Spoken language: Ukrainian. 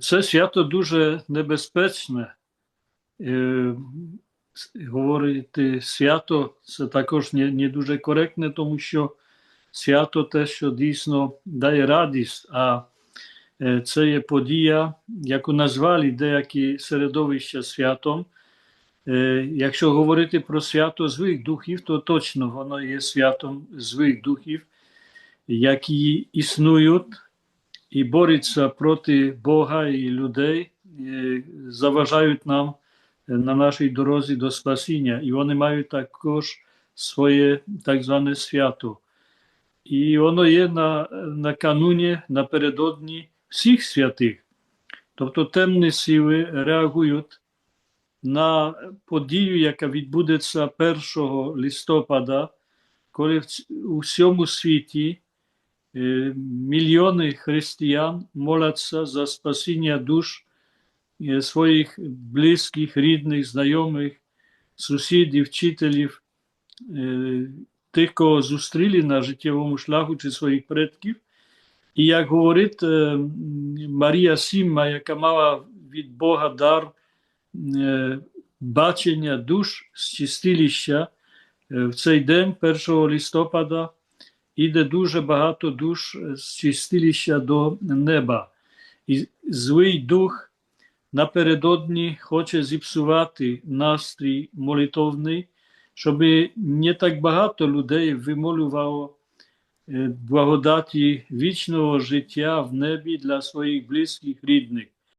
Це свято дуже небезпечне. Е, Говорити свято це також не, не дуже коректне, тому що свято те, що дійсно дає радість, а е, це є подія, яку назвали деякі середовища святом. Е, Якщо говорити про свято злих духів, то точно воно є святом злих духів, які існують і борються проти Бога і людей, е, заважають нам е, на нашій дорозі до спасіння. І вони мають також своє так зване свято. І воно є на, на кануні напередодні всіх святих. Тобто темні сили реагують на подію, яка відбудеться 1 листопада, коли в всьому світі е, мільйони християн моляться за спасіння душ е, своїх близьких, рідних, знайомих, сусідів, вчителів, е, тих, кого зустріли на життєвому шляху чи своїх предків. І як говорить е, Марія Сімма, яка мала від Бога дар е, бачення душ з чистилища, е, в цей день, 1 листопада, іде дуже багато душ з чистилища до неба. І злий дух напередодні хоче зіпсувати настрій молитовний, щоб не так багато людей вимолювало е, благодаті вічного життя в небі для своїх близьких рідних.